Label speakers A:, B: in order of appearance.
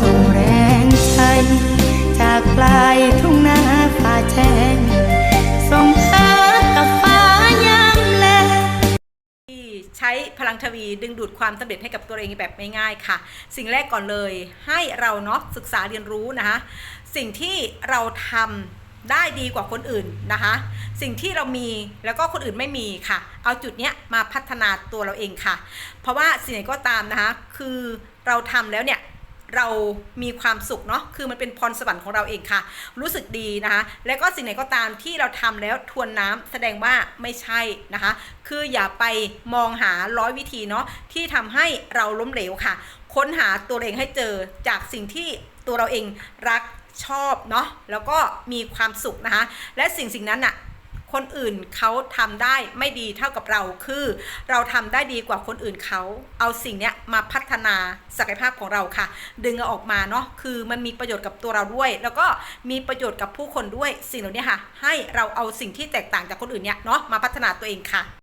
A: ส่งแรงใจจากปลายทุ่งนาฟ้าแจ้งส่งหากับฟ้ายามแล
B: ที่ใช้พลังทวีดึงดูดความสำเร็จให้กับตัวเองแบบง่ายๆค่ะ สิ่งแรกก่อนเลยให้เราเนาะศึกษาเรียนรู้นะคะสิ่งที่เราทำได้ดีกว่าคนอื่นนะคะ สิ่งที่เรามีแล้วก็คนอื่นไม่มีค่ะ เอาจุดเนี้ยมาพัฒนาตัวเราเองค่ะ เพราะว่าสิ่งไหนก็ตามนะคะ คือเราทำแล้วเนี่ย เรามีความสุขเนาะคือมันเป็นพรสวรรค์ของเราเองค่ะ รู้สึกดีนะคะแล้วก็สิ่งไหนก็ตามที่เราทำแล้วทวนน้ำแสดงว่าไม่ใช่นะคะ คืออย่าไปมองหาร้อยวิธีเนาะที่ทำให้เราล้มเหลวค่ะ ค้นหาตัวเองให้เจอจากสิ่งที่ตัวเราเองรักชอบเนาะแล้วก็มีความสุขนะคะ และสิ่งสิ่งนั้นอะ คนอื่นเขาทำได้ไม่ดีเท่ากับเราคือ เราทำได้ดีกว่าคนอื่นเขาเอาสิ่งเนี้ยมาพัฒนาศักยภาพของเราค่ะ ดึงอออกมาเนาะคือมันมีประโยชน์กับตัวเราด้วย แล้วก็มีประโยชน์กับผู้คนด้วยสิ่งเหล่านี้ค่ะ ให้เราเอาสิ่งที่แตกต่างจากคนอื่นเนี่ยเนาะมาพัฒนาตัวเองค่ะ